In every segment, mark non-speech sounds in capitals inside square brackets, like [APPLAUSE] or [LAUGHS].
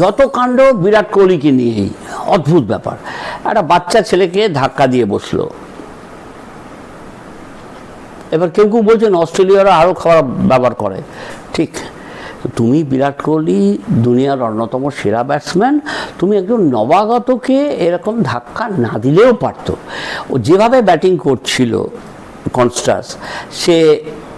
যত কাণ্ড বিরাট কোহলিকে নিয়েই, অদ্ভুত ব্যাপার। একটা বাচ্চা ছেলেকে ধাক্কা দিয়ে বসল। এবার কেউ কেউ বলছেন, অস্ট্রেলিয়ারা আরও খারাপ ব্যবহার করে। ঠিক, তুমি বিরাট কোহলি দুনিয়ার অন্যতম সেরা ব্যাটসম্যান, তুমি একজন নবাগতকে এরকম ধাক্কা না দিলেও পারতো। ও যেভাবে ব্যাটিং করছিল কনস্টাস, সে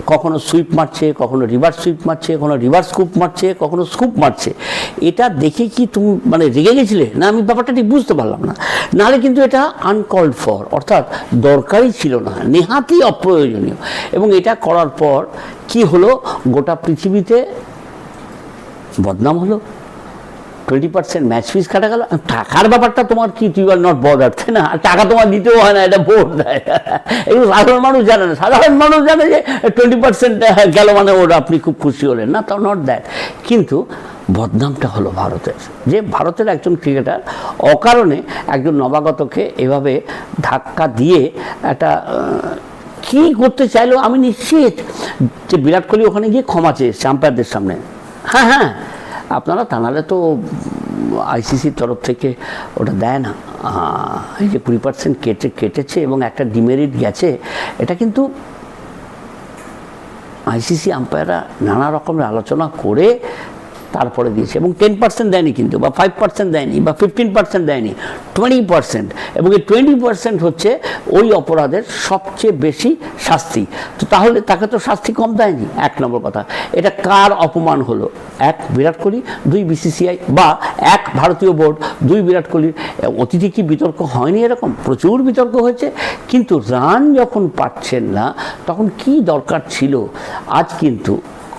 কখনো সুইপ মারছে, কখনো রিভার্স সুইপ মারছে, কখনো রিভার্স স্কুপ মারছে, কখনো স্কুপ মারছে। এটা দেখে কি তুমি মানে রেগে গেছিলে? না, আমি ব্যাপারটা ঠিক বুঝতে পারলাম না। নাহলে কিন্তু এটা আনকল্ড ফর অর্থাৎ দরকারই ছিল না নেহাতি অপ্রয়োজনীয়। এবং এটা করার পর কি হলো? গোটা পৃথিবীতে বদনাম হলো। টোয়েন্টি পার্সেন্ট ম্যাচ ফিস কাটা গেল। টাকার ব্যাপারটা তোমার কি, তুই আর নট বদার তাই না? টাকা তোমার দিতেও হয় না, এটা বোর্ড দেয় [LAUGHS] এগুলো সাধারণ মানুষ জানে না। সাধারণ মানুষ জানে যে টোয়েন্টি পার্সেন্ট গেল মানে ওর আপনি খুব খুশি হলেন। না, তাও নট দ্যাট কিন্তু বদনামটা হলো ভারতের। যে ভারতের একজন ক্রিকেটার অকারণে একজন নবাগতকে এভাবে ধাক্কা দিয়ে একটা কি করতে চাইলো আমি নিশ্চিত যে বিরাট কোহলি ওখানে গিয়ে ক্ষমা চেয়েছে আম্পায়ারদের সামনে। হ্যাঁ হ্যাঁ। আপনারা তা নাহলে তো আইসিসির তরফ থেকে ওটা দেয় না। এই যে কুড়ি পার্সেন্ট কেটে, কেটেছে এবং একটা ডিমেরিট গেছে, এটা কিন্তু আইসিসি আম্পায়াররা নানা রকমের আলোচনা করে তারপরে দিয়েছে। এবং টেন পার্সেন্ট দেয়নি কিন্তু, বা ফাইভ পার্সেন্ট দেয়নি, বা ফিফটিন পার্সেন্ট দেয়নি টোয়েন্টি পার্সেন্ট এবং এই টোয়েন্টি পার্সেন্ট হচ্ছে ওই অপরাধের সবচেয়ে বেশি শাস্তি। তো তাহলে তাকে তো শাস্তি কম দেয়নি, এক নম্বর কথা। এটা কার অপমান হলো? এক বিরাট কোহলি, দুই বিসিসিআই বা এক ভারতীয় বোর্ড, দুই বিরাট কোহলির। অতিথি কি বিতর্ক হয়নি এরকম? প্রচুর বিতর্ক হয়েছে। কিন্তু রান যখন পাচ্ছেন না, তখন কি দরকার ছিল? আজ কিন্তু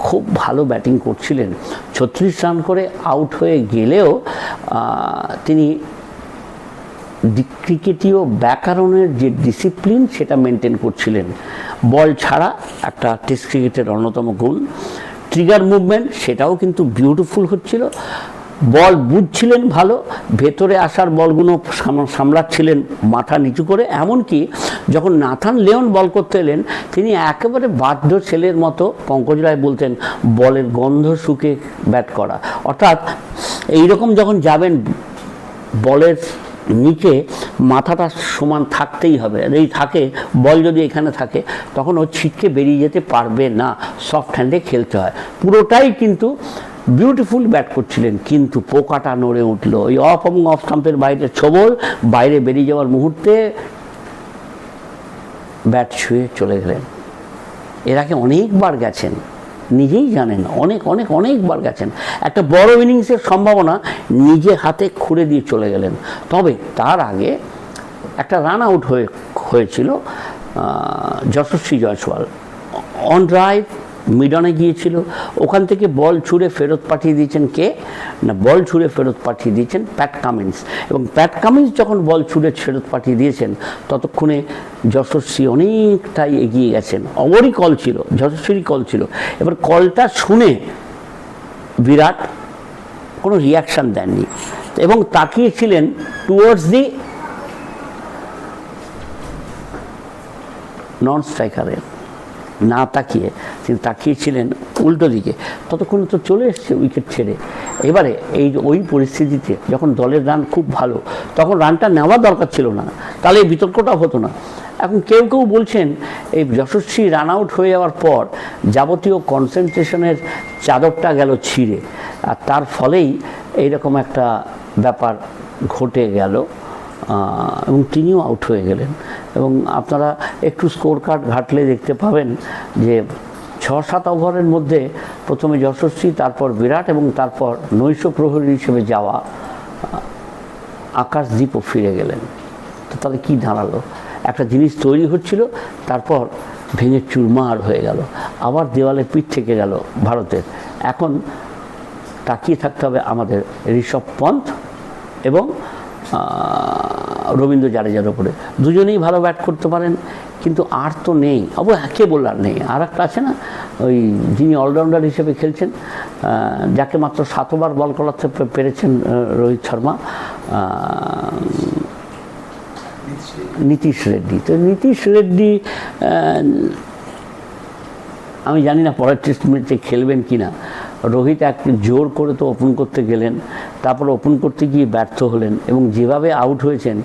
খুব ভালো ব্যাটিং করছিলেন। ছত্রিশ রান করে আউট হয়ে গেলেও তিনি ক্রিকেটীয় ব্যাকরণের যে ডিসিপ্লিন, সেটা মেনটেন করছিলেন। বল ছাড়া একটা টেস্ট ক্রিকেটের অন্যতম গুণ। ট্রিগার মুভমেন্ট, সেটাও কিন্তু বিউটিফুল হচ্ছিল। বল বুঝছিলেন ভালো, ভেতরে আসার বলগুলো সাম- সামলাচ্ছিলেন মাথা নিচু করে, এমনকি যখন নাথান লেওন বল করতে এলেন, তিনি একেবারে বাধ্য ছেলের মতো পঙ্কজ রায় বলতেন, বলের গন্ধ শুকে ব্যাট করা। অর্থাৎ এইরকম যখন যাবেন, বলের নিচে মাথাটা সমান থাকতেই হবে। এই থাকে, বল যদি এখানে থাকে, তখন ও ছিটকে বেরিয়ে যেতে পারবে না। সফট হ্যান্ডে খেলতে হয়। পুরোটাই কিন্তু বিউটিফুল ব্যাট করছিলেন, কিন্তু পোকাটা নড়ে উঠল। ওই অফ এবং অফ স্টাম্পের বাইরে ছবল, বাইরে বেরিয়ে যাওয়ার মুহূর্তে ব্যাট ছুঁয়ে চলে গেলেন। এর আগে অনেকবার গেছেন, নিজেই জানেন, অনেক অনেক, অনেকবার গেছেন। একটা বড় ইনিংসের সম্ভাবনা নিজে হাতে খুঁড়ে দিয়ে চলে গেলেন। তবে তার আগে একটা রান আউট হয়ে, হয়েছিল যশস্বী জয়সওয়াল। অন ড্রাইভ মিডনে গিয়েছিল। ওখান থেকে বল ছুঁড়ে ফেরত পাঠিয়ে দিয়েছেন কে? না, বল ছুঁড়ে ফেরত পাঠিয়ে দিয়েছেন প্যাট কামিন্স। এবং প্যাট কামিন্স যখন বল ছুঁড়ে ফেরত পাঠিয়ে দিয়েছেন, ততক্ষণে যশস্বী অনেকটাই এগিয়ে গেছেন। অবরই কল ছিল, যশস্বীরই কল ছিল। এবার কলটা শুনে বিরাট কোনো রিয়াকশান দেননি এবং তাকিয়েছিলেন টুয়ার্ডস দি নন স্ট্রাইকারের না তাকিয়ে তিনি তাকিয়েছিলেন উল্টো দিকে। ততক্ষণ তো চলে এসছে উইকেট ছেড়ে। এবারে এই ওই পরিস্থিতিতে যখন দলের রান খুব ভালো, তখন রানটা নেওয়া দরকার ছিল না। তাহলে এই বিতর্কটা হতো না। এখন কেউ কেউ বলছেন, এই যশস্বী রান আউট হয়ে যাওয়ার পর যাবতীয় কনসেন্ট্রেশনের চাদরটা গেল ছিঁড়ে। আর তার ফলেই এইরকম একটা ব্যাপার ঘটে গেল। এবং তিনিও আউট হয়ে গেলেন। এবং আপনারা একটু স্কোর কার্ড ঘাটলে দেখতে পাবেন যে ছ সাত ওভারের মধ্যে প্রথমে যশস্বী, তারপর বিরাট এবং তারপর নৈশ প্রহরী হিসেবে যাওয়া আকাশদ্বীপও ফিরে গেলেন। তো তাহলে কী দাঁড়াল? একটা জিনিস তৈরি হচ্ছিল, তারপর ভেঙে চুরমার হয়ে গেল। আবার দেওয়ালে পিঠ থেকে গেল ভারতের। এখন তাকিয়ে থাকতে হবে আমাদের ঋষভ পন্থ এবং রবীন্দ্র জাডেজার ওপরে দুজনেই ভালো ব্যাট করতে পারেন, কিন্তু আর তো নেই। অব কে বললার নেই? আর একটা আছে না? ওই যিনি অলরাউন্ডার হিসেবে খেলছেন যাকে মাত্র সাতবার বল করাতে পেরেছেন রোহিত শর্মা নীতিশ রেড্ডি। তো নীতিশ রেড্ডি আমি জানি না পরের টেস্ট ম্যাচে খেলবেন কি না রোহিত এক জোর করে তো ওপেন করতে গেলেন, তারপর ওপেন করতে গিয়ে ব্যর্থ হলেন এবং যেভাবে আউট হয়েছেন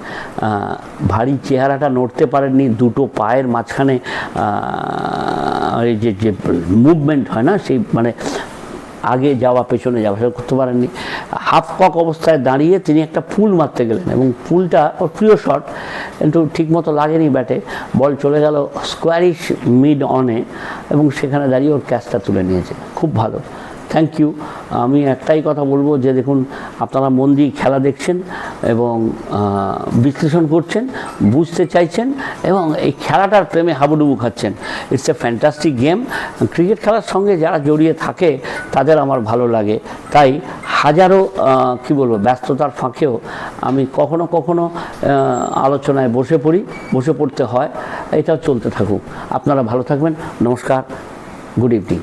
ভারী চেহারাটা নড়তে পারেননি, দুটো পায়ের মাঝখানে যে যে মুভমেন্ট হয় না, সেই মানে আগে যাওয়া, পেছনে যাওয়া, সেটা করতে পারেননি। হাফ কক অবস্থায় দাঁড়িয়ে তিনি একটা ফুল মারতে গেলেন এবং ফুলটা ওর প্রিয় শট কিন্তু ঠিকমতো লাগেনি ব্যাটে। বল চলে গেল স্কোয়ারিশ মিড অনে এবং সেখানে দাঁড়িয়ে ওর ক্যাচটা তুলে নিয়েছে। খুব ভালো। থ্যাংক ইউ আমি একটাই কথা বলব যে দেখুন, আপনারা মন দিয়ে খেলা দেখছেন এবং বিশ্লেষণ করছেন, বুঝতে চাইছেন এবং এই খেলাটার প্রেমে হাবুডুবু খাচ্ছেন। It's a fantastic game cricket খেলার সঙ্গে যারা জড়িয়ে থাকে, তাদের আমার ভালো লাগে। তাই হাজারো কি বলব, ব্যস্ততার ফাঁকেও আমি কখনো কখনো আলোচনায় বসে পড়ি, বসে পড়তে হয়। এটাও চলতে থাকুক। আপনারা ভালো থাকবেন। নমস্কার। Good evening